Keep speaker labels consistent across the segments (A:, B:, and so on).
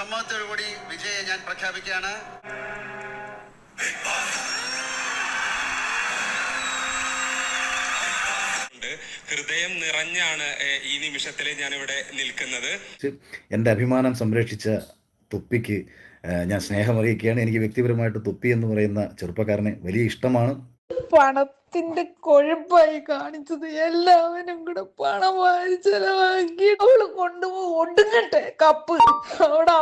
A: സമ്മതത്തോടുകൂടി വിജയെ ഞാൻ പ്രഖ്യാപിക്കുകയാണ്.
B: ഹൃദയം നിറഞ്ഞാണ് ഈ നിമിഷത്തിൽ ഞാനിവിടെ നിൽക്കുന്നത്.
C: എന്റെ അഭിമാനം സംരക്ഷിച്ച തുപ്പിക്ക് ഞാൻ ഞാൻ സ്നേഹമറിയിക്കുകയാണ്. എനിക്ക് വ്യക്തിപരമായിട്ട് തുപ്പി എന്ന് പറയുന്ന ചെറുപ്പക്കാരനെ വലിയ ഇഷ്ടമാണ്.
D: പണത്തിന്റെ കൊഴുപ്പായി കാണിച്ചത്. എല്ലാവരും കൂടെ പണം വാരി ചെലവാക്കി അവൾ കൊണ്ടുപോയി ഒടുങ്ങട്ടെ. കപ്പ്. അവിടെ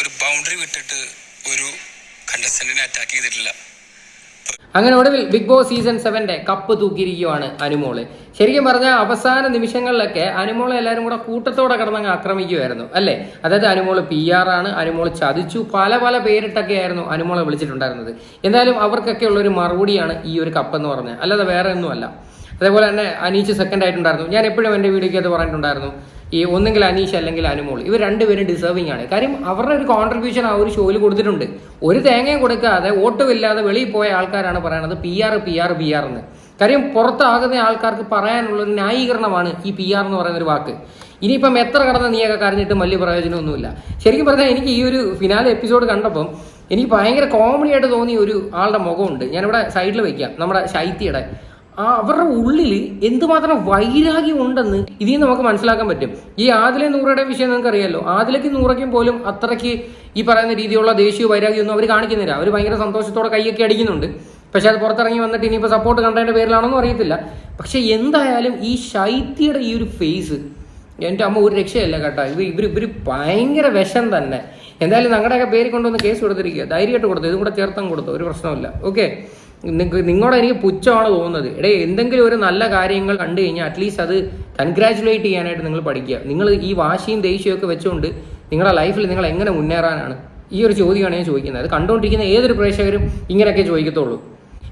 B: ഒരു ബൗണ്ടറി വിട്ടിട്ട് ഒരു കണ്ടസ്റ്റന്റിനെ അറ്റാക്ക് ചെയ്തിട്ടില്ല.
E: അങ്ങനെ ഒടുവിൽ ബിഗ് ബോസ് സീസൺ സെവന്റെ കപ്പ് തൂക്കിയിരിക്കുവാണ് അനുമോൾ. ശരിക്കും പറഞ്ഞാൽ അവസാന നിമിഷങ്ങളിലൊക്കെ അനുമോളെ എല്ലാവരും കൂടെ കൂട്ടത്തോടെ കിടന്നങ്ങ് ആക്രമിക്കുമായിരുന്നു അല്ലേ? അതായത് അനുമോൾ പി ആർ ആണ് അനുമോൾ ചതിച്ചു പല പല പേരിട്ടൊക്കെ ആയിരുന്നു അനുമോളെ വിളിച്ചിട്ടുണ്ടായിരുന്നത്. എന്തായാലും അവർക്കൊക്കെ ഉള്ള ഒരു മറുപടിയാണ് ഈ ഒരു കപ്പ് എന്ന് പറഞ്ഞത്. അല്ലാതെ വേറെ ഒന്നുമല്ല. അതേപോലെ തന്നെ അനീച്ച് സെക്കൻഡ് ആയിട്ടുണ്ടായിരുന്നു. ഞാൻ എപ്പോഴും എന്റെ വീഡിയോയ്ക്ക് അത് പറഞ്ഞിട്ടുണ്ടായിരുന്നു. ഈ ഒന്നെങ്കിൽ അനീഷ് അല്ലെങ്കിൽ അനുമോൾ. ഇവർ രണ്ടുപേരും ഡിസേർവിംഗ് ആണ്. കാര്യം അവരുടെ ഒരു കോൺട്രിബ്യൂഷൻ ആ ഒരു ഷോയിൽ കൊടുത്തിട്ടുണ്ട്. ഒരു തേങ്ങയും കൊടുക്കാതെ വോട്ടുമില്ലാതെ വെളിയിൽ പോയ ആൾക്കാരാണ് പറയുന്നത് P R P R P R എന്ന്. കാര്യം പുറത്താകുന്ന ആൾക്കാർക്ക് പറയാനുള്ള ഒരു ന്യായീകരണമാണ് ഈ പി ആർ എന്ന് പറയുന്ന ഒരു വാക്ക്. ഇനിയിപ്പം എത്ര കടന്ന നീയൊക്കെ കരഞ്ഞിട്ടും വലിയ പ്രയോജനമൊന്നുമില്ല. ശരിക്കും പറഞ്ഞാൽ എനിക്ക് ഈ ഒരു ഫിനാലെ എപ്പിസോഡ് കണ്ടപ്പം എനിക്ക് ഭയങ്കര കോമഡി ആയിട്ട് തോന്നിയ ഒരു ആളുടെ മുഖമുണ്ട്. ഞാനിവിടെ സൈഡിൽ വയ്ക്കാം നമ്മുടെ ശൈത്യയുടെ ആ അവരുടെ ഉള്ളിൽ എന്തുമാത്രം വൈരാഗ്യം ഉണ്ടെന്ന് ഇതിൽ നിന്ന് നമുക്ക് മനസ്സിലാക്കാൻ പറ്റും. ഈ ആദിലെ നൂറയുടെ വിഷയം നിങ്ങൾക്ക് അറിയാമല്ലോ ആദിലേക്ക് നൂറയ്ക്കും പോലും അത്രയ്ക്ക് ഈ പറയുന്ന രീതിയിലുള്ള ദേശീയ വൈരാഗ്യമൊന്നും അവർ കാണിക്കുന്നില്ല. അവർ ഭയങ്കര സന്തോഷത്തോടെ കൈയൊക്കെ അടിക്കുന്നുണ്ട്. പക്ഷെ അത് പുറത്തിറങ്ങി വന്നിട്ട് ഇനിയിപ്പോൾ സപ്പോർട്ട് കണ്ടതിന്റെ പേരിലാണെന്നും അറിയത്തില്ല. പക്ഷേ എന്തായാലും ഈ ശൈത്യയുടെ ഈ ഒരു ഫേസ് എന്റെ അമ്മ ഒരു രക്ഷയല്ല കേട്ടോ. ഇവർ ഇവർ ഇവർ ഭയങ്കര വിഷം തന്നെ. എന്തായാലും ഞങ്ങളുടെയൊക്കെ പേര് കൊണ്ടുവന്ന് കേസ് കൊടുത്തിരിക്കുക. ധൈര്യമായിട്ട് കൊടുത്തു. ഇതും കൂടെ ചേർത്തം കൊടുത്തു. ഒരു പ്രശ്നമില്ല ഓക്കെ നിങ്ങളോട് എനിക്ക് പുച്ഛമാണ് തോന്നുന്നത്. എടേ എന്തെങ്കിലും ഒരു നല്ല കാര്യങ്ങൾ കണ്ടു കഴിഞ്ഞാൽ അറ്റ്ലീസ്റ്റ് അത് കൺഗ്രാജുലേറ്റ് ചെയ്യാനായിട്ട് നിങ്ങൾ പഠിക്കുക. നിങ്ങൾ ഈ വാശിയും ദേഷ്യവും ഒക്കെ വെച്ചുകൊണ്ട് നിങ്ങളുടെ ലൈഫിൽ നിങ്ങൾ എങ്ങനെ മുന്നേറാനാണ്? ഈ ഒരു ചോദ്യമാണ് ഞാൻ ചോദിക്കുന്നത്. അത് കണ്ടുകൊണ്ടിരിക്കുന്ന ഏതൊരു പ്രേക്ഷകരും ഇങ്ങനെയൊക്കെ ചോദിക്കത്തുള്ളൂ.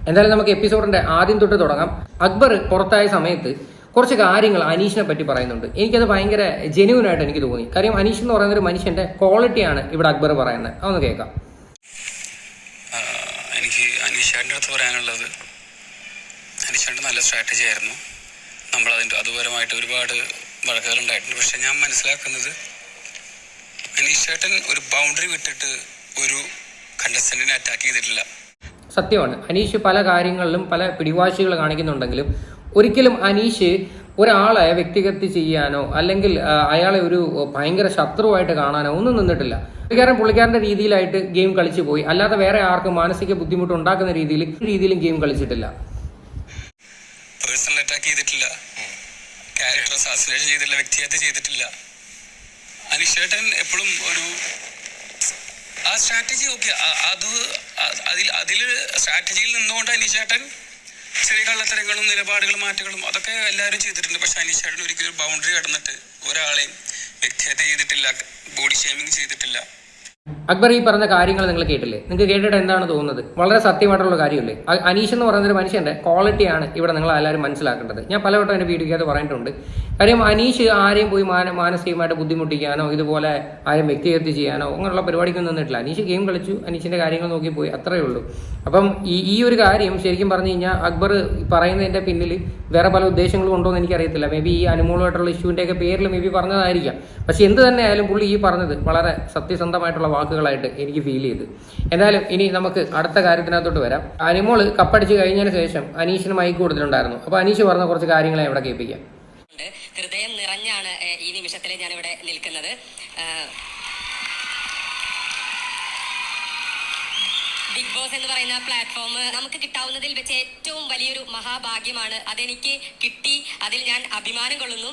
E: എന്തായാലും നമുക്ക് എപ്പിസോഡിന്റെ ആദ്യം തൊട്ട് തുടങ്ങാം. അക്ബർ പുറത്തായ സമയത്ത് കുറച്ച് കാര്യങ്ങൾ അനീഷിനെ പറ്റി പറയുന്നുണ്ട്. എനിക്കത് ഭയങ്കര ജെന്യൂൻ എനിക്ക് തോന്നി. കാര്യം അനീഷ് എന്ന് പറയുന്ന ഒരു മനുഷ്യന്റെ ക്വാളിറ്റിയാണ് ഇവിടെ അക്ബർ പറയുന്നത്. അതൊന്ന് കേൾക്കാം.
B: എനിക്ക് അനീഷാന്റെ അടുത്ത് പറയാനുള്ളത്. അനീഷാന്റെ നല്ല സ്ട്രാറ്റജി ആയിരുന്നു. നമ്മൾ അതിന്റെ അതുപരമായിട്ട് ഒരുപാട് വഴക്കുകൾ ഉണ്ടായിട്ടുണ്ട്. പക്ഷെ ഞാൻ മനസ്സിലാക്കുന്നത് അനീഷ് ചേട്ടൻ ഒരു ബൗണ്ടറി വിട്ടിട്ട് ഒരു കണ്ടസ്റ്റന്റിനെ അറ്റാക്ക് ചെയ്തിട്ടില്ല.
E: സത്യമാണ്. അനീഷ് പല കാര്യങ്ങളിലും പല പിടിവാശികൾ കാണിക്കുന്നുണ്ടെങ്കിലും ഒരിക്കലും അനീഷ് ഒരാളെ വ്യക്തിഗതി ചെയ്യാനോ അല്ലെങ്കിൽ അയാളെ ഒരു ഭയങ്കര ശത്രുവായിട്ട് കാണാനോ ഒന്നും നിന്നിട്ടില്ല. പുള്ളിക്കാരൻ പുള്ളിക്കാരന്റെ രീതിയിലായിട്ട് ഗെയിം കളിച്ചു പോയി. അല്ലാതെ വേറെ ആർക്കും മാനസിക ബുദ്ധിമുട്ട് ഉണ്ടാക്കുന്ന രീതിയിൽ രീതിയിലും ഗെയിം കളിച്ചിട്ടില്ല.
B: പേഴ്സണൽ അറ്റാക്ക് ചെയ്തിട്ടില്ല. ക്യാരക്ടർ ചെയ്തിട്ടില്ല എപ്പോഴും ഒരു ആ സ്ട്രാറ്റജി ഓക്കെ അത് അതിൽ അതിൽ സ്ട്രാറ്റജിയിൽ നിന്നുകൊണ്ട് അനീഷ് ചേട്ടൻ ചെറിയ കള്ളത്തരങ്ങളും നിലപാടുകളും മാറ്റങ്ങളും അതൊക്കെ എല്ലാവരും ചെയ്തിട്ടുണ്ട്. പക്ഷെ അനീഷേട്ടൻ ഒരിക്കലും ബൗണ്ടറി കടന്നിട്ട് ഒരാളെയും വ്യക്തിഹത്യ ചെയ്തിട്ടില്ല ബോഡി ഷേമിങ് ചെയ്തിട്ടില്ല.
E: അക്ബർ ഈ പറഞ്ഞ കാര്യങ്ങൾ നിങ്ങൾ കേട്ടില്ലേ? നിങ്ങൾക്ക് കേട്ടിട്ട് എന്താണ് തോന്നുന്നത്? വളരെ സത്യമായിട്ടുള്ള കാര്യമല്ലേ? അനീഷ് എന്ന് പറയുന്ന ഒരു മനുഷ്യന്റെ ക്വാളിറ്റിയാണ് ഇവിടെ നിങ്ങൾ എല്ലാവരും മനസ്സിലാക്കേണ്ടത്. ഞാൻ പലവട്ടം എന്റെ വീട്ടിൽ അത് പറഞ്ഞിട്ടുണ്ട്. കാര്യം അനീഷ് ആരെയും പോയി മാന മാനസികമായിട്ട് ബുദ്ധിമുട്ടിക്കാനോ ഇതുപോലെ ആരെയും വ്യക്തിഹത്യ ചെയ്യാനോ അങ്ങനെയുള്ള പരിപാടിക്കൊന്നും നിന്നിട്ടില്ല. അനീഷ് ഗെയിം കളിച്ചു അനീഷിന്റെ കാര്യങ്ങൾ നോക്കി പോയി അത്രയേ ഉള്ളൂ. അപ്പം ഈ ഈ ഒരു കാര്യം ശരിക്കും പറഞ്ഞു കഴിഞ്ഞാൽ അക്ബർ പറയുന്നതിന്റെ പിന്നിൽ വേറെ പല ഉദ്ദേശങ്ങളും ഉണ്ടോ എന്ന് എനിക്കറിയത്തില്ല. മേ ബി ഈ അനുമോളമായിട്ടുള്ള ഇഷ്യൂവിന്റെ ഒക്കെ പേരിൽ മേ ബി പറഞ്ഞതായിരിക്കാം. പക്ഷെ എന്ത് തന്നെ ആയാലും പുള്ളി ഈ പറഞ്ഞത് വളരെ സത്യസന്ധമായിട്ടുള്ള വാക്കുകളായിട്ട് എനിക്ക് ഫീൽ ചെയ്ത്. എന്തായാലും ഇനി നമുക്ക് അടുത്ത കാര്യത്തിനകത്തോട്ട് വരാം. അനിമോൾ കപ്പടിച്ച് കഴിഞ്ഞതിന് ശേഷം അനീഷിന് മൈക്ക് കൊടുത്തിട്ടുണ്ടായിരുന്നു. അപ്പൊ അനീഷ് പറഞ്ഞ കുറച്ച് കാര്യങ്ങളെ ഇവിടെ കേൾപ്പിക്കാം.
F: ഹൃദയം നിറഞ്ഞാണ് ഈ നിമിഷത്തിൽ ഇവിടെ നിൽക്കുന്നത്. ബിഗ് ബോസ് എന്ന് പറയുന്ന പ്ലാറ്റ്ഫോം നമുക്ക് കിട്ടാവുന്നതിൽ വെച്ച് ഏറ്റവും വലിയൊരു മഹാഭാഗ്യമാണ് അതെനിക്ക് കിട്ടി അതിൽ ഞാൻ അഭിമാനം കൊള്ളുന്നു.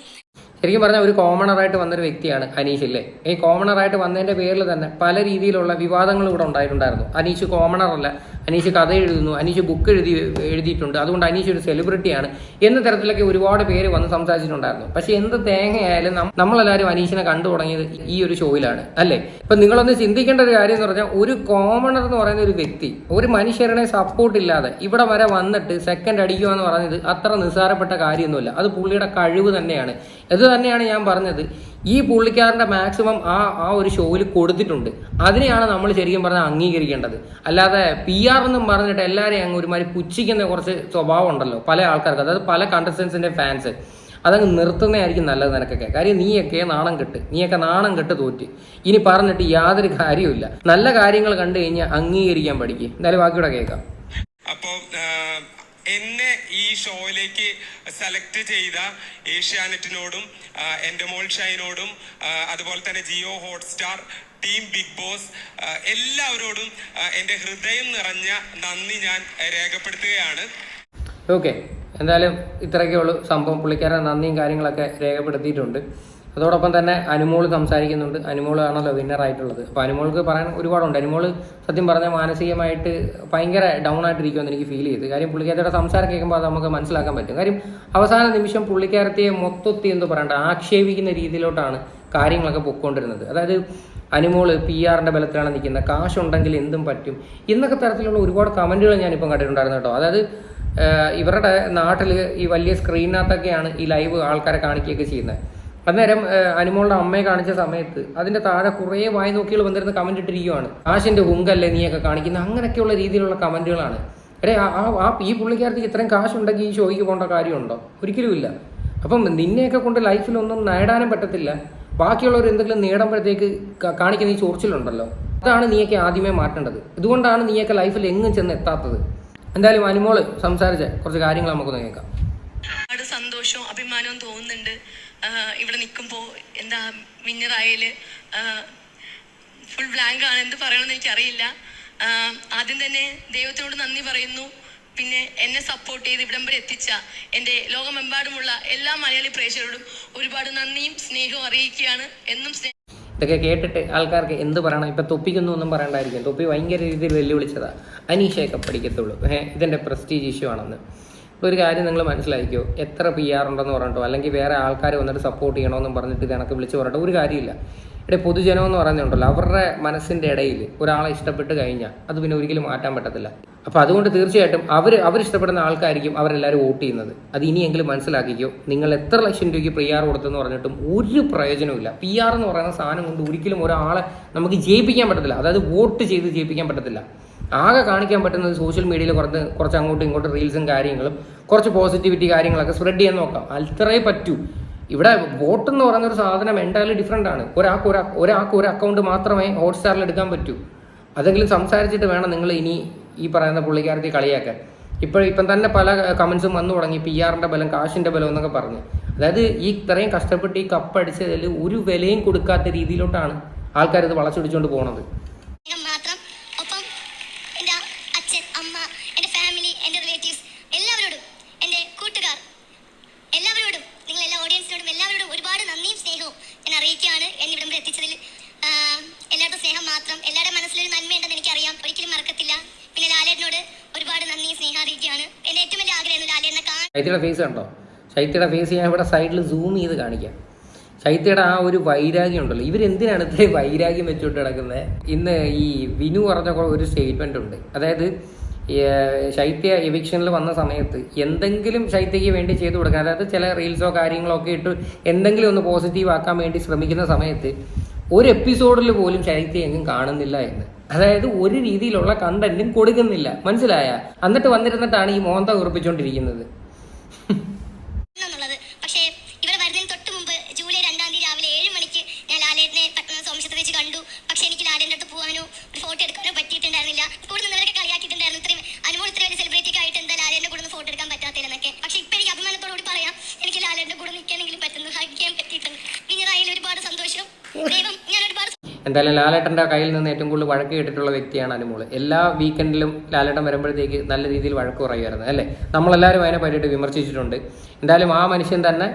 E: ശരിക്കും പറഞ്ഞാൽ ഒരു കോമണറായിട്ട് വന്നൊരു വ്യക്തിയാണ് അനീഷ് അല്ലേ ഈ കോമണറായിട്ട് വന്നതിന്റെ പേരിൽ തന്നെ പല രീതിയിലുള്ള വിവാദങ്ങൾ ഇവിടെ ഉണ്ടായിട്ടുണ്ടായിരുന്നു. അനീഷ് കോമണർ അല്ല. അനീഷ് കഥ എഴുതുന്നു അനീഷ് ബുക്ക് എഴുതി എഴുതിയിട്ടുണ്ട്. അതുകൊണ്ട് അനീഷ് ഒരു സെലിബ്രിറ്റിയാണ് എന്ന തരത്തിലൊക്കെ ഒരുപാട് പേര് വന്ന് സംസാരിച്ചിട്ടുണ്ടായിരുന്നു. പക്ഷെ എന്ത് തേങ്ങയായാലും നമ്മളെല്ലാവരും അനീഷിനെ കണ്ടു തുടങ്ങിയത് ഈ ഒരു ഷോയിലാണ് അല്ലേ? ഇപ്പൊ നിങ്ങളൊന്ന് ചിന്തിക്കേണ്ട ഒരു കാര്യം എന്ന് പറഞ്ഞാൽ ഒരു കോമണർ എന്ന് പറയുന്ന ഒരു വ്യക്തി ഒരു മനുഷ്യരുടെ സപ്പോർട്ട് ഇല്ലാതെ ഇവിടെ വരെ വന്നിട്ട് സെക്കൻഡ് അടിക്കുക എന്ന് പറയുന്നത് അത്ര നിസ്സാരപ്പെട്ട കാര്യമൊന്നുമില്ല. അത് പുള്ളിയുടെ കഴിവ് തന്നെയാണ്. ഇത് തന്നെയാണ് ഞാൻ പറഞ്ഞത്. ഈ പുള്ളിക്കാരന്റെ മാക്സിമം ആ ആ ഒരു ഷോയിൽ കൊടുത്തിട്ടുണ്ട്. അതിനെയാണ് നമ്മൾ ശരിക്കും പറഞ്ഞാൽ അംഗീകരിക്കേണ്ടത്. അല്ലാതെ പി ആർ എന്നും പറഞ്ഞിട്ട് എല്ലാവരെയും അങ്ങ് ഒരുമാതിരി പുച്ഛിക്കുന്ന കുറച്ച് സ്വഭാവം ഉണ്ടല്ലോ പല ആൾക്കാർക്ക്. അതായത് പല കണ്ടസ്റ്റൻസിന്റെ ഫാൻസ് അതങ്ങ് നിർത്തുന്നതായിരിക്കും നല്ലത് നിനക്കൊക്കെ. കാര്യം നീയൊക്കെ നാണം കെട്ട്. നീയൊക്കെ നാണം കെട്ട് തോറ്റ്. ഇനി പറഞ്ഞിട്ട് യാതൊരു കാര്യവുമില്ല. നല്ല കാര്യങ്ങൾ കണ്ടു കഴിഞ്ഞാൽ അംഗീകരിക്കാൻ പഠിക്കുക എന്തായാലും ബാക്കിയുടെ കേൾക്കാം.
G: അപ്പോൾ എന്നെ ഈ ഷോയിലേക്ക് സെലക്ട് ചെയ്ത ഏഷ്യാനെറ്റിനോടും എന്റെ മോൾ ഷൈനോടും അതുപോലെ തന്നെ Jio Hotstar team big boss എല്ലാവരോടും എന്റെ ഹൃദയം നിറഞ്ഞ നന്ദി ഞാൻ രേഖപ്പെടുത്തുകയാണ്.
E: ഓക്കെ. എന്തായാലും ഇത്രയൊക്കെ ഉള്ളൂ. സംഭവം പുള്ളിക്കാരൻ നന്ദിയും കാര്യങ്ങളൊക്കെ രേഖപ്പെടുത്തിയിട്ടുണ്ട്. അതോടൊപ്പം തന്നെ അനുമോൾ സംസാരിക്കുന്നുണ്ട്. വിന്നർ ആയിട്ടുള്ളത്. അപ്പോൾ അനുമോൾക്ക് പറയാൻ ഒരുപാടുണ്ട്. അനുമോൾ സത്യം പറഞ്ഞാൽ മാനസികമായിട്ട് ഭയങ്കര ഡൗൺ ആയിട്ടിരിക്കുമെന്ന് എനിക്ക് ഫീൽ ചെയ്തു. കാര്യം പുള്ളിക്കാരത്തിയുടെ സംസാരം കേൾക്കുമ്പോൾ അത് നമുക്ക് മനസ്സിലാക്കാൻ പറ്റും. കാര്യം അവസാന നിമിഷം പുള്ളിക്കാരത്തിയെ മൊത്തത്തിൽ എന്ന് പറയണ്ട ആക്ഷേപിക്കുന്ന രീതിയിലോട്ടാണ് കാര്യങ്ങളൊക്കെ പൊക്കൊണ്ടിരുന്നത് അതായത് അനുമോൾ പി ആറിന്റെ ബലത്തിലാണ് നിൽക്കുന്നത് കാശുണ്ടെങ്കിൽ എന്തും പറ്റും. എന്നൊക്കെ തരത്തിലുള്ള ഒരുപാട് കമന്റുകൾ ഞാനിപ്പം കണ്ടിട്ടുണ്ടായിരുന്നു കേട്ടോ. അതായത് ഇവരുടെ നാട്ടിൽ ഈ വലിയ സ്ക്രീനകത്തൊക്കെയാണ് ഈ ലൈവ് ആൾക്കാരെ കാണിക്കുകയൊക്കെ ചെയ്യുന്നത്. അന്നേരം അനുമോളുടെ അമ്മയെ കാണിച്ച സമയത്ത് അതിന്റെ താഴെ കുറേ വായി നോക്കികൾ വന്നിരുന്ന കമന്റ് ഇട്ടിരിക്കുവാണ്. കാശിന്റെ ഹുങ്കല്ലേ നീയൊക്കെ കാണിക്കുന്ന? അങ്ങനെയൊക്കെയുള്ള രീതിയിലുള്ള കമന്റുകളാണ്. അരെ ആ ആ- ഈ പുള്ളിക്കാരത്തേക്ക് ഇത്രയും കാശുണ്ടെങ്കിൽ ഈ ഷോയ്ക്ക് പോകേണ്ട കാര്യമുണ്ടോ? ഒരിക്കലുമില്ല. അപ്പം നിന്നെയൊക്കെ കൊണ്ട് ലൈഫിലൊന്നും നേടാനും പറ്റത്തില്ല. ബാക്കിയുള്ളവർ എന്തെങ്കിലും നേടുമ്പോഴത്തേക്ക് കാണിക്കുന്ന ഈ ചോർച്ചിലുണ്ടല്ലോ അതാണ് നീയൊക്കെ ആദ്യമേ മാറ്റേണ്ടത്. ഇതുകൊണ്ടാണ് നീയൊക്കെ ലൈഫിൽ എങ്ങും ചെന്ന് എത്താത്തത്. എന്തായാലും അനുമോൾ സംസാരിച്ച. കുറച്ച് കാര്യങ്ങൾ നമുക്കൊന്ന് കേൾക്കാം.
H: സന്തോഷവും അഭിമാനവും തോന്നുന്നുണ്ട്. ഇവിടെ നിൽക്കുമ്പോൾ എന്താ മിന്നറായാൽ ഫുൾ ബ്ലാങ്ക് ആണ്. എന്ത് പറയണമെന്ന് എനിക്കറിയില്ല. ആദ്യം തന്നെ ദൈവത്തിനോട് നന്ദി പറയുന്നു. പിന്നെ എന്നെ സപ്പോർട്ട് ചെയ്ത് ഇവിടം വരെ എത്തിച്ച എന്റെ ലോകമെമ്പാടുമുള്ള എല്ലാ മലയാളി പ്രേക്ഷകരോടും ഒരുപാട് നന്ദിയും സ്നേഹവും അറിയിക്കുകയാണ്. എന്നും സ്നേഹം
E: ഇതൊക്കെ കേട്ടിട്ട് ആൾക്കാർക്ക് എന്ത് പറയണം? ഇപ്പം തൊപ്പിക്കൊന്നും ഒന്നും പറയണ്ടായിരിക്കും. തൊപ്പി ഭയങ്കര രീതിയിൽ വെല്ലുവിളിച്ചതാണ് അനീഷയൊക്കെ പഠിക്കത്തുള്ളൂ. ഏഹ് ഇതെന്റെ പ്രസ്റ്റീജ് ഇഷ്യൂ ആണെന്ന്. ഒരു കാര്യം നിങ്ങൾ മനസ്സിലാക്കിയോ എത്ര പി ആർ ഉണ്ടെന്ന് പറഞ്ഞിട്ടോ? അല്ലെങ്കിൽ വേറെ ആൾക്കാർ വന്നിട്ട് സപ്പോർട്ട് ചെയ്യണമെന്നും പറഞ്ഞിട്ട് കണക്ക് വിളിച്ച് പറഞ്ഞിട്ടോ? ഒരു കാര്യമില്ല. ഇവിടെ പൊതുജനം എന്ന് അവരുടെ മനസ്സിന്റെ ഇടയിൽ ഒരാളെ ഇഷ്ടപ്പെട്ട് കഴിഞ്ഞാൽ അത് പിന്നെ ഒരിക്കലും മാറ്റാൻ പറ്റത്തില്ല. അപ്പോൾ അതുകൊണ്ട് തീർച്ചയായിട്ടും അവർ അവരിഷ്ടപ്പെടുന്ന ആൾക്കായിരിക്കും അവരെല്ലാവരും വോട്ട് ചെയ്യുന്നത്. അത് ഇനിയെങ്കിലും മനസ്സിലാക്കിക്കോ. നിങ്ങൾ എത്ര ലക്ഷം രൂപയ്ക്ക് പി ആർ കൊടുത്തെന്ന് പറഞ്ഞിട്ടും ഒരു പ്രയോജനമില്ല പി ആർ എന്ന് പറയുന്ന സാധനം കൊണ്ട് ഒരിക്കലും ഒരാളെ നമുക്ക് ജയിപ്പിക്കാൻ പറ്റത്തില്ല. അതായത് വോട്ട് ചെയ്ത് ജയിപ്പിക്കാൻ പറ്റത്തില്ല. ആകെ കാണിക്കാൻ പറ്റുന്നത് സോഷ്യൽ മീഡിയയിൽ കുറച്ച് കുറച്ച് അങ്ങോട്ടും ഇങ്ങോട്ടും റീൽസും കാര്യങ്ങളും കുറച്ച് പോസിറ്റിവിറ്റി കാര്യങ്ങളൊക്കെ സ്പ്രെഡ് ചെയ്യാൻ നോക്കാം. അത്രേ പറ്റൂ. ഇവിടെ വോട്ട് എന്ന് പറയുന്ന ഒരു സാധനം എന്റയർലി ഡിഫറെന്റ് ആണ്. ഒരാൾക്ക് ഒരു ഒരാൾക്ക് ഒരു അക്കൗണ്ട് മാത്രമേ ഹോട്ട്സ്റ്റാറിൽ എടുക്കാൻ പറ്റൂ. അതെങ്കിലും സംസാരിച്ചിട്ട് വേണം നിങ്ങൾ ഇനി ഈ പറയുന്ന പുള്ളിക്കാരത്തി കളിയാക്കാൻ. ഇപ്പോൾ ഇപ്പം തന്നെ പല കമൻസും വന്നു തുടങ്ങി. പി ആറിന്റെ ബലം കാശിന്റെ ബലം എന്നൊക്കെ പറഞ്ഞ്. അതായത് ഈ ഇത്രയും കഷ്ടപ്പെട്ട് ഈ കപ്പടിച്ചതിൽ ഒരു വിലയും കൊടുക്കാത്ത രീതിയിലോട്ടാണ് ആൾക്കാർ ഇത് വളച്ചൊടിച്ചുകൊണ്ട് പോണത്
I: സ്നേഹം മാത്രം ഒപ്പം എന്റെ അച്ഛൻ അമ്മ എന്റെ ഫാമിലി എന്റെ റിലേറ്റീവ്സ് എല്ലാവരോടും എന്റെ കൂട്ടുകാർ എല്ലാവരോടും നിങ്ങൾ എല്ലാ ഓഡിയൻസിനോടും എല്ലാവരോടും ഒരുപാട് നന്ദിയും സ്നേഹവും ഞാൻ അറിയിക്കുകയാണ് എന്നെ ഇവിടം വരെ എത്തിച്ചതിൽ എല്ലാവരുടെ സ്നേഹം മാത്രം എല്ലാവരുടെ മനസ്സിലൊരു നന്മയുണ്ടെന്ന് എനിക്കറിയാം. ഒരിക്കലും മറക്കത്തില്ല. പിന്നെ ലാലേട്ടനോട് ഒരുപാട് നന്ദി സ്നേഹം അറിയിക്കുകയാണ് ഏറ്റവും വലിയ ആഗ്രഹം ലാലേട്ടനെ കാണാൻ.
E: ശൈത്യയുടെ ഫേസ് കണ്ടോ? ശൈത്യയുടെ ഫേസ് ഞാൻ ഇവിടെ സൈഡിൽ സൂം ചെയ്ത് കാണിക്കാം. ശൈത്യയുടെ ആ ഒരു വൈരാഗ്യം ഉണ്ടല്ലോ. ഇവരെന്തിനാണ് ഇത്രയും വൈരാഗ്യം വെച്ചുകൊണ്ട് കിടക്കുന്നത് ഇന്ന് ഈ വിനു പറഞ്ഞ ഒരു സ്റ്റേറ്റ്മെന്റ് ഉണ്ട്. അതായത് ശൈത്യ എവിക്ഷനിൽ വന്ന സമയത്ത് എന്തെങ്കിലും ശൈത്യയ്ക്ക് വേണ്ടി ചെയ്തു കൊടുക്കാൻ അതായത് ചില റീൽസോ കാര്യങ്ങളോ ഒക്കെ ഇട്ട് എന്തെങ്കിലും ഒന്ന് പോസിറ്റീവ് ആക്കാൻ വേണ്ടി ശ്രമിക്കുന്ന സമയത്ത് ഒരു എപ്പിസോഡിൽ പോലും ശൈത്യ എങ്ങും കാണുന്നില്ല എന്ന്. അതായത് ഒരു രീതിയിലുള്ള കണ്ടന്റും കൊടുക്കുന്നില്ല. മനസ്സിലായ? എന്നിട്ട് വന്നിരുന്നിട്ടാണ് ഈ മോന്ത ഉറപ്പിച്ചുകൊണ്ടിരിക്കുന്നത്
I: എന്നുള്ളത് പക്ഷേ ഇവിടെ വരുന്നതിന് തൊട്ട് മുമ്പ് ജൂലൈ രണ്ടാം തീയതി രാവിലെ ഏഴ് മണിക്ക് ഞാൻ ലാലേട്ടനെ പട്ടണം സോമശത്ത് വെച്ച് കണ്ടു പക്ഷേ എനിക്ക് ലാലേട്ടന്റെ അടുത്ത് പോകാനോ ഒരു ഫോട്ടോ എടുക്കാനോ പറ്റിയിട്ടുണ്ടായിരുന്നില്ല കൂടെ നിന്നവരൊക്കെ കളിയാക്കിയിട്ടുണ്ടായിരുന്നു ഇത്രയും അനുമോൾ ഇത്ര വലിയ സെലിബ്രിറ്റി ഒക്കെ ആയിട്ട് എന്താ ലാലേട്ടന്റെ കൂടെ ഫോട്ടോ എടുക്കാൻ പറ്റാത്തില്ലെന്നൊക്കെ പക്ഷേ ഇപ്പം എനിക്ക് അഭിമാനത്തോടുകൂടി പറയാം എനിക്ക് ലാലേട്ടന്റെ കൂടെ നിൽക്കാനെങ്കിലും പറ്റുന്നു ഹഗ് ചെയ്യാൻ പറ്റിയിട്ടുണ്ട് വിനറായിൽ ഒരുപാട് സന്തോഷം ദൈവം ഞാൻ ഒരുപാട്
E: എന്തായാലും ലാലേട്ടന്റെ കയ്യിൽ നിന്ന് ഏറ്റവും കൂടുതൽ വഴക്ക് കേട്ടിട്ടുള്ള വ്യക്തിയാണ് അനുമോൾ എല്ലാ വീക്കെൻഡിലും ലാലേട്ടൻ വരുമ്പോഴത്തേക്ക് നല്ല രീതിയിൽ വഴക്ക് പറയുമായിരുന്നു അല്ലേ? നമ്മളെല്ലാവരും അതിനെ പറ്റിയിട്ട് വിമർശിച്ചിട്ടുണ്ട്. എന്തായാലും ആ മനുഷ്യൻ തന്നെ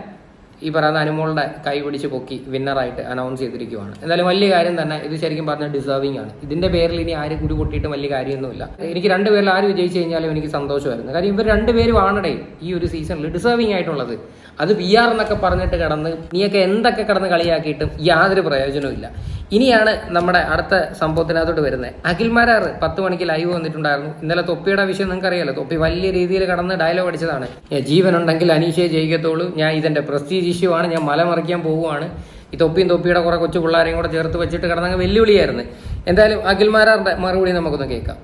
E: ഈ പറയുന്ന അനുമോളുടെ കൈ പിടിച്ച് പൊക്കി വിന്നറായിട്ട് അനൗൺസ് ചെയ്തിരിക്കുവാണ്. എന്തായാലും വലിയ കാര്യം തന്നെ ഇത് ശരിക്കും പറഞ്ഞാൽ ഡിസേർവിംഗ് ആണ്. ഇതിന്റെ പേരിൽ ഇനി ആര് കുരു കൂട്ടിയിട്ടും വലിയ കാര്യമൊന്നുമില്ല. എനിക്ക് രണ്ടുപേരിൽ ആര് വിജയിച്ചു കഴിഞ്ഞാലും എനിക്ക് സന്തോഷമായിരുന്നു. കാര്യം ഇവർ രണ്ടുപേരും ആണടേ ഈ ഒരു സീസണിൽ ഡിസേർവിംഗ് ആയിട്ടുള്ളത്. അത് പി ആർ എന്നൊക്കെ പറഞ്ഞിട്ട് കടന്ന് നീയൊക്കെ എന്തൊക്കെ കടന്ന് കളിയാക്കിയിട്ടും യാതൊരു പ്രയോജനവും ഇനിയാണ് നമ്മുടെ അടുത്ത സംഭവത്തിനകത്തോട്ട് വരുന്നത്. അഖിൽമാരാർ പത്ത് മണിക്ക് ലൈവ് വന്നിട്ടുണ്ടായിരുന്നു. ഇന്നലെ തൊപ്പിയുടെ വിഷയം നിങ്ങൾക്ക് അറിയാലോ തൊപ്പി വലിയ രീതിയിൽ കടന്ന് ഡയലോഗ് അടിച്ചതാണ്. "ഏ, ജീവനുണ്ടെങ്കിൽ അനീഷയെ ജയിക്കത്തുള്ളൂ ഞാൻ ഇതിന്റെ പ്രസ്റ്റീജ് ഇഷ്യൂ ഞാൻ മല മറിക്കാൻ പോവുകയാണ്. ഈ തൊപ്പിയും തൊപ്പിയുടെ കുറെ കൊച്ചു പിള്ളേരെയും കൂടെ ചേർത്ത് വെച്ചിട്ട് കിടന്നങ്ങ് വെല്ലുവിളിയായിരുന്നു. എന്തായാലും അഖിൽമാരാറിന്റെ മറുപടി നമുക്കൊന്ന് കേൾക്കാം.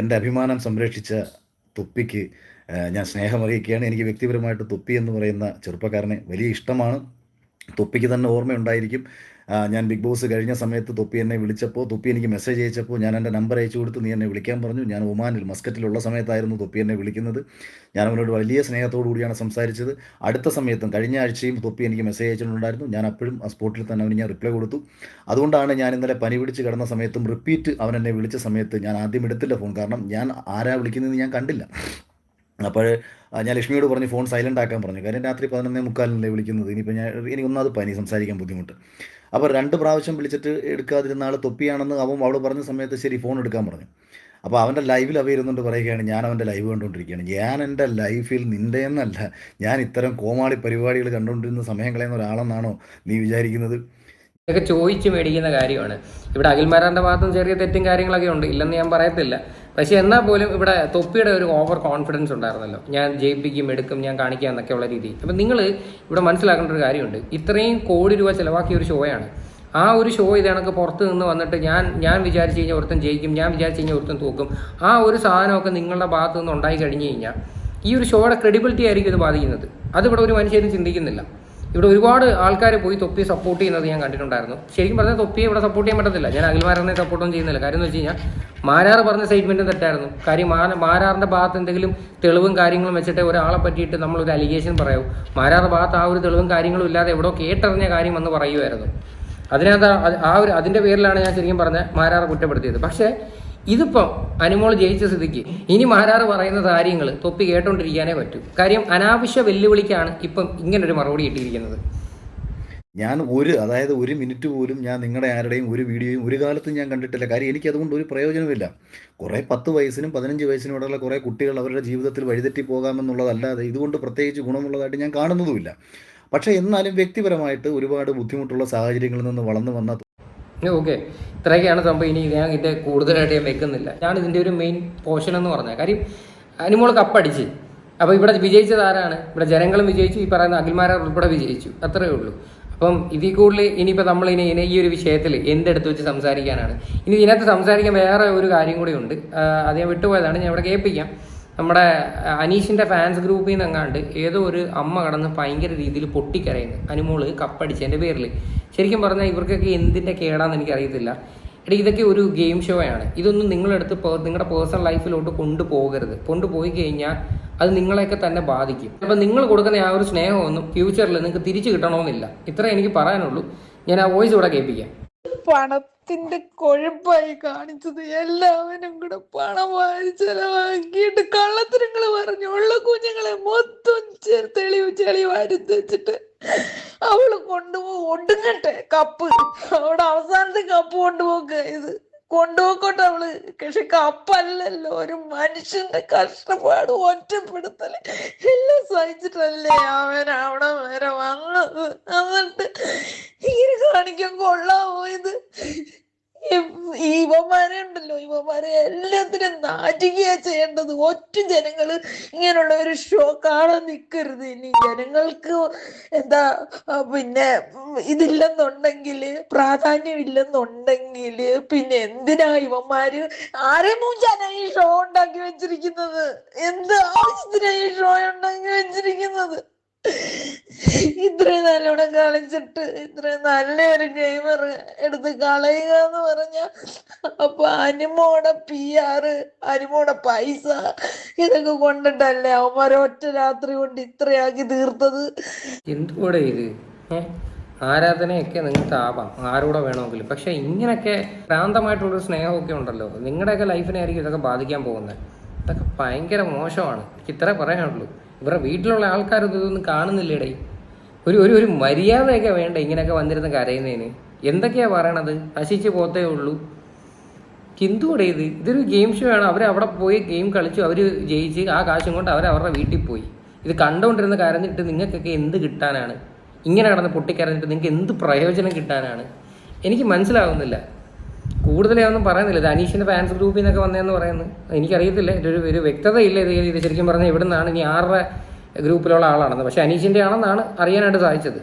C: എന്റെ അഭിമാനം സംരക്ഷിച്ച തൊപ്പിക്ക് ഞാൻ സ്നേഹം അറിയിക്കുകയാണ് എനിക്ക് വ്യക്തിപരമായിട്ട് തൊപ്പി എന്ന് പറയുന്ന ചെറുപ്പക്കാരനെ വലിയ ഇഷ്ടമാണ്. തൊപ്പിക്ക് തന്നെ ഓർമ്മയുണ്ടായിരിക്കും. ഞാൻ ബിഗ് ബോസ് കഴിഞ്ഞ സമയത്ത് തൊപ്പി എന്നെ വിളിച്ചപ്പോൾ തൊപ്പി എനിക്ക് മെസ്സേജ് അയച്ചപ്പോൾ ഞാൻ എന്റെ നമ്പർ അയച്ചു കൊടുത്ത് നീ എന്നെ വിളിക്കാൻ പറഞ്ഞു. ഞാൻ ഒമാനിൽ മസ്കറ്റിലുള്ള സമയത്തായിരുന്നു തൊപ്പി എന്നെ വിളിക്കുന്നത്. ഞാൻ അവനോട് വലിയ സ്നേഹത്തോടു കൂടിയാണ് സംസാരിച്ചത്. അടുത്ത സമയത്തും കഴിഞ്ഞ ആഴ്ചയും തൊപ്പി എനിക്ക് മെസ്സേജ് അയച്ചിട്ടുണ്ടായിരുന്നു. ഞാൻ അപ്പോഴും ആ സ്പോട്ടിൽ തന്നെ അവന് ഞാൻ റിപ്ലൈ കൊടുത്തു. അതുകൊണ്ടാണ് ഞാൻ ഇന്നലെ പനി പിടിച്ച് കിടന്ന സമയത്തും റിപ്പീറ്റ് അവൻ എന്നെ വിളിച്ച സമയത്ത് ഞാൻ ആദ്യം എടുത്തില്ല ഫോൺ കാരണം ഞാൻ ആരാ വിളിക്കുന്നത് ഞാൻ കണ്ടില്ല. അപ്പോൾ ഞാൻ ലക്ഷ്മിയോട് പറഞ്ഞു ഫോൺ സൈലന്റ് ആക്കാൻ പറഞ്ഞു. കാര്യം രാത്രി പതിനൊന്നേ മുക്കാലിനല്ലേ വിളിക്കുന്നത്. ഇനിയിപ്പോൾ ഞാൻ എനിക്കൊന്നാമത് പനി സംസാരിക്കാൻ ബുദ്ധിമുട്ട്. അപ്പോൾ രണ്ട് പ്രാവശ്യം വിളിച്ചിട്ട് എടുക്കാതിരുന്ന ആൾ തൊപ്പിയാണെന്ന് അവൻ അവൾ പറഞ്ഞ സമയത്ത് ശരി ഫോൺ എടുക്കാൻ പറഞ്ഞു. അപ്പോൾ അവന്റെ ലൈവിൽ അവ ഇരുന്നുകൊണ്ട് പറയുകയാണ് ഞാൻ അവന്റെ ലൈവ് കണ്ടുകൊണ്ടിരിക്കുകയാണ്. ഞാൻ എന്റെ ലൈഫിൽ നിന്റെ എന്നല്ല ഞാൻ ഇത്തരം കോമാളി പരിപാടികൾ കണ്ടുകൊണ്ടിരുന്ന സമയം കളയുന്ന ഒരാളെന്നാണോ നീ വിചാരിക്കുന്നത്?
E: ഇതൊക്കെ ചോദിച്ച് മേടിക്കുന്ന കാര്യമാണ്. ഇവിടെ അഖിൽമാരാന്റെ ഭാഗത്തും ചെറിയ തെറ്റും കാര്യങ്ങളൊക്കെ ഉണ്ട്. ഇല്ലെന്ന് ഞാൻ പറയത്തില്ല. പക്ഷെ എന്നാൽ പോലും ഇവിടെ തൊപ്പിയുടെ ഒരു ഓവർ കോൺഫിഡൻസ് ഉണ്ടായിരുന്നല്ലോ. ഞാൻ ജയിപ്പിക്കും എടുക്കും ഞാൻ കാണിക്കാം എന്നൊക്കെ ഉള്ള രീതി. അപ്പം നിങ്ങൾ ഇവിടെ മനസ്സിലാക്കേണ്ട ഒരു കാര്യമുണ്ട്. ഇത്രയും കോടി രൂപ ചിലവാക്കിയ ഒരു ഷോയാണ് ആ ഒരു ഷോ ഇത് കണക്ക് പുറത്ത് നിന്ന് വന്നിട്ട് ഞാൻ ഞാൻ വിചാരിച്ചു കഴിഞ്ഞാൽ ഒരുത്തൻ ജയിക്കും ഞാൻ വിചാരിച്ചു കഴിഞ്ഞാൽ ഒരുത്തൻ തോക്കും. ആ ഒരു സാധനമൊക്കെ നിങ്ങളുടെ ഭാഗത്ത് നിന്ന് ഉണ്ടായി കഴിഞ്ഞു കഴിഞ്ഞാൽ ഈ ഒരു ഷോയുടെ ക്രെഡിബിലിറ്റി ആയിരിക്കും ഇത് ബാധിക്കുന്നത്. അതിവിടെ ഒരു മനുഷ്യരും ചിന്തിക്കുന്നില്ല. ഇവിടെ ഒരുപാട് ആൾക്കാർ പോയി തൊപ്പിയെ സപ്പോർട്ട് ചെയ്യുന്നത് ഞാൻ കണ്ടിട്ടുണ്ടായിരുന്നു. ശരിക്കും പറഞ്ഞാൽ തൊപ്പിയെ ഇവിടെ സപ്പോർട്ട് ചെയ്യാൻ പറ്റത്തില്ല. ഞാൻ അഖിൽമാരനെ സപ്പോർട്ടൊന്നും ചെയ്യുന്നില്ല. കാര്യം എന്ന് വെച്ച് കഴിഞ്ഞാൽ മാരാർ പറഞ്ഞ സ്റ്റേറ്റ്മെന്റും തെറ്റായിരുന്നു. കാര്യം മാ മാരാറിന്റെ ഭാഗത്ത് എന്തെങ്കിലും തെളിവും കാര്യങ്ങളും വെച്ചിട്ട് ഒരാളെ പറ്റിയിട്ട് നമ്മളൊരു അലിഗേഷൻ പറയൂ. മാരാറിന്റെ ഭാഗത്ത് ആ ഒരു തെളിവും കാര്യങ്ങളും ഇല്ലാതെ എവിടെയോ കേട്ടറിഞ്ഞ കാര്യം എന്ന് പറയുമായിരുന്നു അതിനകത്ത് ആ- ഒരു അതിന്റെ പേരിലാണ് ഞാൻ ശരിക്കും പറഞ്ഞ മാരാറ് കുറ്റപ്പെടുത്തിയത്. പക്ഷേ ഇതിപ്പം അനുമോൾ ജയിച്ച സ്ഥിതിക്ക്. ഇനി മാരാറ് പറയുന്ന കാര്യങ്ങൾ തൊപ്പി കേട്ടോണ്ടിരിക്കാനേ പറ്റൂ. കാര്യം അനാവശ്യ വെല്ലുവിളിക്കാണ് ഇപ്പം ഒരു മറുപടി കിട്ടിയിരിക്കുന്നത്.
C: ഞാൻ ഒരു അതായത് ഒരു മിനിറ്റ് പോലും ഞാൻ നിങ്ങളുടെ ആരുടെയും ഒരു വീഡിയോയും ഒരു കാലത്തും ഞാൻ കണ്ടിട്ടില്ല. കാര്യം എനിക്ക് അതുകൊണ്ട് ഒരു പ്രയോജനമില്ല കുറേ പത്ത് വയസ്സിനും പതിനഞ്ച് വയസ്സിനും ഇടയിലുള്ള കുറേ കുട്ടികൾ അവരുടെ ജീവിതത്തിൽ വഴിതെറ്റി പോകാമെന്നുള്ളതല്ലാതെ ഇതുകൊണ്ട് പ്രത്യേകിച്ച് ഗുണമുള്ളതായിട്ട് ഞാൻ കാണുന്നതുമില്ല. പക്ഷേ എന്നാലും വ്യക്തിപരമായിട്ട് ഒരുപാട് ബുദ്ധിമുട്ടുള്ള സാഹചര്യങ്ങളിൽ നിന്ന് വളർന്നു വന്ന
E: ഓക്കെ. ഇത്രയൊക്കെയാണ് സംഭവം. ഇനി ഞാൻ ഇതിന്റെ കൂടുതലായിട്ട് ഞാൻ വെക്കുന്നില്ല. ഞാൻ ഇതിന്റെ ഒരു മെയിൻ പോർഷൻ എന്ന് പറഞ്ഞാൽ കാര്യം അനുമോൾ കപ്പടിച്ച്. അപ്പോൾ ഇവിടെ വിജയിച്ചത് ആരാണ്? ഇവിടെ ജനങ്ങളും വിജയിച്ചു. ഈ പറയുന്ന അഖിൽമാരെ ഉൾപ്പെടെ വിജയിച്ചു. അത്രയേ ഉള്ളൂ. അപ്പം ഇതിൽ കൂടുതൽ ഇനിയിപ്പോൾ നമ്മൾ ഇനി ഇനി ഈ ഒരു വിഷയത്തിൽ എന്തെടുത്ത് വെച്ച് സംസാരിക്കാനാണ്. ഇനി ഇതിനകത്ത് സംസാരിക്കാൻ വേറെ ഒരു കാര്യം കൂടി ഉണ്ട്. അത് ഞാൻ വിട്ടുപോയതാണ്. ഞാൻ ഇവിടെ കേൾപ്പിക്കാം. നമ്മുടെ അനീഷിന്റെ ഫാൻസ് ഗ്രൂപ്പിൽ നിന്ന് എങ്ങാണ്ട് ഏതോ ഒരു അമ്മ കടന്ന് ഭയങ്കര രീതിയിൽ പൊട്ടിക്കരയുന്നു. അനുമോൾ കപ്പടിച്ചതിന്റെ പേരിൽ ശരിക്കും പറഞ്ഞാൽ ഇവർക്കൊക്കെ എന്തിന്റെ കേടാന്ന് എനിക്ക് എനിക്കറിയത്തില്ല. എടാ ഇതൊക്കെ ഒരു ഗെയിം ഷോ ആണ്. ഇതൊന്നും നിങ്ങളെടുത്ത് നിങ്ങളുടെ പേഴ്സണൽ ലൈഫിലോട്ട് കൊണ്ടുപോകരുത്. കൊണ്ടുപോയി കഴിഞ്ഞാൽ അത് നിങ്ങളെയൊക്കെ തന്നെ ബാധിക്കും. അപ്പം നിങ്ങൾ കൊടുക്കുന്ന ആ ഒരു സ്നേഹമൊന്നും ഫ്യൂച്ചറിൽ നിങ്ങൾക്ക് തിരിച്ചു കിട്ടണമെന്നില്ല. ഇത്ര എനിക്ക് പറയാനുള്ളൂ. ഞാൻ ആ വോയിസ് ഇവിടെ കേൾപ്പിക്കാം.
D: പണത്തിന്റെ കൊഴുപ്പായി കാണിച്ചത്. എല്ലാവരും കൂടെ പണം ചെലവാക്കിയിട്ട് കള്ളത്തരങ്ങൾ പറഞ്ഞു ഉള്ള കുഞ്ഞുങ്ങളെ മൊത്തം ചെ- തെളിവ് ചെളിവ് അരുത്ത് വെച്ചിട്ട് അവൾ കൊണ്ടുപോ ഒടുങ്ങട്ടെ കപ്പ്. അവിടെ അവസാനത്തെ കപ്പ് കൊണ്ടുപോക്ക് ഇത്. കൊണ്ടുപോക്കോട്ടെ അവൾ. പക്ഷെ കപ്പല്ലല്ലോ. ഒരു മനുഷ്യന്റെ കഷ്ടപ്പാട് ഒറ്റപ്പെടുത്തൽ. എല്ലാം സഹിച്ചിട്ടല്ലേ അവൻ അവിടെ വരെ വന്നത്? എന്നിട്ട് കാണിക്കാൻ കൊള്ളാമോ ഇത്? ഈ ഇവന്മാരെ ഉണ്ടല്ലോ ഇവന്മാരെ എല്ലാത്തിനും നാറ്റിക്കുക ചെയ്യേണ്ടത്. ഒറ്റ ജനങ്ങൾ ഇങ്ങനെയുള്ള ഒരു ഷോ കാണാൻ നിൽക്കരുത് ഇനി ജനങ്ങൾക്ക് എന്താ പിന്നെ ഇതില്ലെന്നുണ്ടെങ്കിൽ പ്രാധാന്യം ഇല്ലെന്നുണ്ടെങ്കിൽ പിന്നെ എന്തിനാ ഇവന്മാര്? ആരെ മൂഞ്ചാനാ ഈ ഷോ ഉണ്ടാക്കി വെച്ചിരിക്കുന്നത്? എന്ത് ആവശ്യത്തിനാ ഈ ഷോ ഉണ്ടാക്കി വെച്ചിരിക്കുന്നത്? ഇത്രയും നല്ലോണം കളിച്ചിട്ട് ഇത്രയും നല്ലൊരു ഗെയിമർ എടുത്ത് കളയുക എന്ന് പറഞ്ഞ അപ്പൊ അനിമോടെ പി ആറ് അനിമോടെ പൈസ ഇതൊക്കെ കൊണ്ടിട്ടല്ലേ അവന്മാർ ഒറ്റ രാത്രി കൊണ്ട് ഇത്രയാക്കി തീർത്തത്?
E: എന്തുകൂടെ ഇത്? ആരാധനയൊക്കെ നിങ്ങൾക്ക് ആവാം ആരോടെ വേണമെങ്കിലും. പക്ഷെ ഇങ്ങനെയൊക്കെ ഭ്രാന്തമായിട്ടുള്ളൊരു സ്നേഹമൊക്കെ ഉണ്ടല്ലോ. നിങ്ങളുടെയൊക്കെ ലൈഫിനെ ആയിരിക്കും ഇതൊക്കെ ബാധിക്കാൻ പോകുന്നത് ഇതൊക്കെ ഭയങ്കര മോശമാണ്. ഇത്രേ പറയാനുള്ളൂ. ഇവരുടെ വീട്ടിലുള്ള ആൾക്കാരൊന്നും ഇതൊന്നും കാണുന്നില്ലേടേ. ഒരു ഒരു ഒരു മര്യാദയൊക്കെ വേണ്ട ഇങ്ങനെയൊക്കെ വന്നിരുന്ന് കരയുന്നതിന്? എന്തൊക്കെയാ പറയണത്? നശിച്ച് പോത്തേ ഉള്ളൂ. എന്തുകൂടെ ഇത്? ഇതൊരു ഗെയിം ഷോ ആണ്. അവർ അവിടെ പോയി ഗെയിം കളിച്ചു. അവർ ജയിച്ച് ആ കാശും കൊണ്ട് അവർ അവരുടെ വീട്ടിൽ പോയി. ഇത് കണ്ടുകൊണ്ടിരുന്ന കരഞ്ഞിട്ട് നിങ്ങൾക്കൊക്കെ എന്ത് കിട്ടാനാണ്? ഇങ്ങനെ കിടന്ന് പൊട്ടിക്കരഞ്ഞിട്ട് നിങ്ങൾക്ക് എന്ത് പ്രയോജനം കിട്ടാനാണ്? എനിക്ക് മനസ്സിലാവുന്നില്ല. കൂടുതലൊന്നും പറയുന്നില്ല. ഇത് അനീഷിന്റെ ഫാൻസ് ഗ്രൂപ്പിൽ നിന്നൊക്കെ വന്നതെന്ന് പറയുന്നത് എനിക്കറിയത്തില്ല. ഇതൊരു ഒരു വ്യക്തതയില്ല ഇത്. ശരിക്കും പറഞ്ഞാൽ എവിടെ നിന്നാണ് ഇനി ആരുടെ ഗ്രൂപ്പിലുള്ള ആളാണെന്ന്. പക്ഷേ അനീഷിന്റെ ആണെന്നാണ് അറിയാനായിട്ട് സാധിച്ചത്.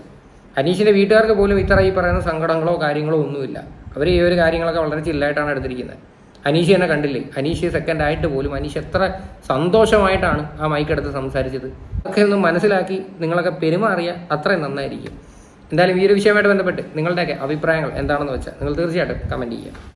E: അനീഷിന്റെ വീട്ടുകാർക്ക് പോലും ഇത്ര ഈ പറയുന്ന സങ്കടങ്ങളോ കാര്യങ്ങളോ ഒന്നുമില്ല. അവർ ഈ ഒരു കാര്യങ്ങളൊക്കെ വളരെ ചില്ലായിട്ടാണ് എടുത്തിരിക്കുന്നത്. അനീഷ് എന്നെ കണ്ടില്ലേ? അനീഷ് സെക്കൻഡ് ആയിട്ട് പോലും അനീഷ് എത്ര സന്തോഷമായിട്ടാണ് ആ മൈക്കെടുത്ത് സംസാരിച്ചത്. ഒക്കെ ഒന്ന് മനസ്സിലാക്കി നിങ്ങളൊക്കെ പെരുമാറിയ അത്രയും നന്നായിരിക്കും. എന്തായാലും ഈ ഒരു വിഷയമായിട്ട് ബന്ധപ്പെട്ട് നിങ്ങളുടെയൊക്കെ അഭിപ്രായങ്ങൾ എന്താണെന്ന് വെച്ചാൽ നിങ്ങൾ തീർച്ചയായിട്ടും കമന്റ് ചെയ്യുക.